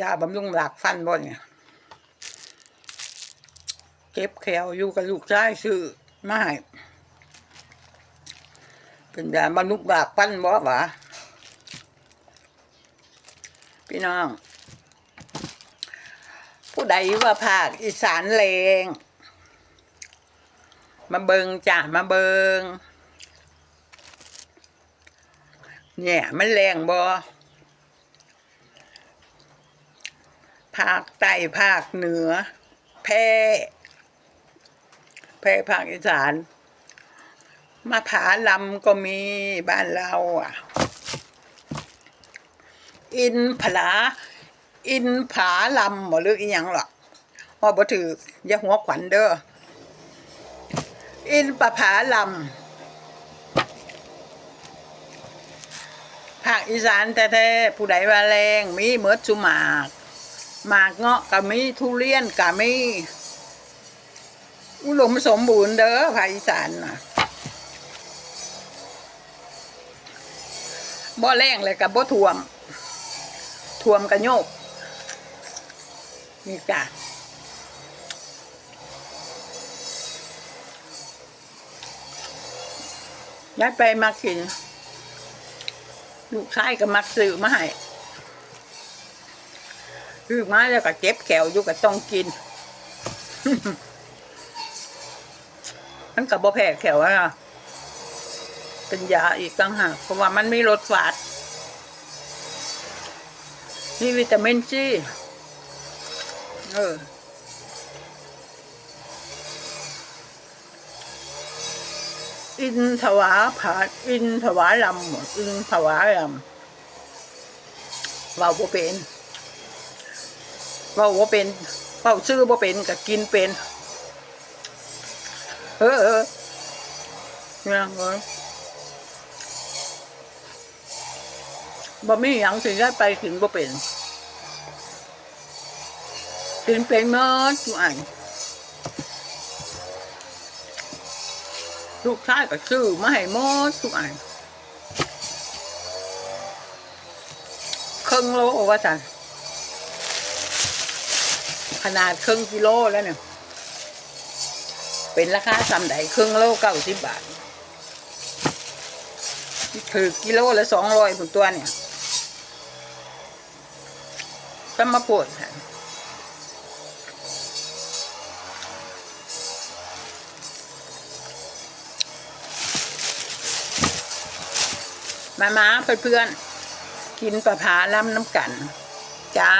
ยาบำรุงหลักฟันบ่เนี่ยเก็บแขวอยู่กับลูกชายซื้อมาให้เป็นยาบำรุงหลักฟันบ่หวะพี่น้อง ผู้ใดว่าภาคอีสานเลง มาเบิงจ้ะมาเบิงเนี่ยมันแรงบ่ ภาคใต้ภาคเหนือ แพร่แพร่ภาคอีสานมาผาลำก็มีบ้านเราอะ อินผาอินผาลำบ่หรืออีหยังหรอกว่าบ่ถืออย่าหัวขวัญเด้ออินประผาลำภาคอีสานแท้ๆผู้ใดว่าแรงมีเมิดสุมาก หมากเงาะก็มีทุเรียนก็มีอุดมสมบูรณ์เด้อภาคอีสานนะบ่แรงเลยกับบ่ท่วม ท่วมกระโยกนี่จ้ะย้ายไปมากิน ลูกชายก็มักซื้อมาให้ ซื้อมาแล้วก็เจ็บแขวอยู่ก็ต้องกิน มันกับบ่แพ้แขวอะเป็นยาอีกต่างหากเพราะว่ามันมีรสฝาดนี่วิตามินซีเอออินทวาผาอินทวาลำอินทวาลำเว่าบ่เป็น เว่าบ่เป็นเว่าซื้อบ่าเป็นก็กินเป็นเออเออเนี่ยเออบ่มีหยังสิได้ไปถึงบ่เป็นกินเป็นเมื่อทุกอันลูกชายก็ซื้อมาให้หมดทุกอันครึ่งโลว่าจัน ขนาดครึ่งกิโลแล้วเนี่ย เป็นราคาสำใดครึ่งโลเก้าสิบบาทถือกิโลละสองร้อยผนตัวเนี่ยก็มาปวดค่ะมามาเพื่อนๆ กินปลาผาล้ำน้ำกัน จ้า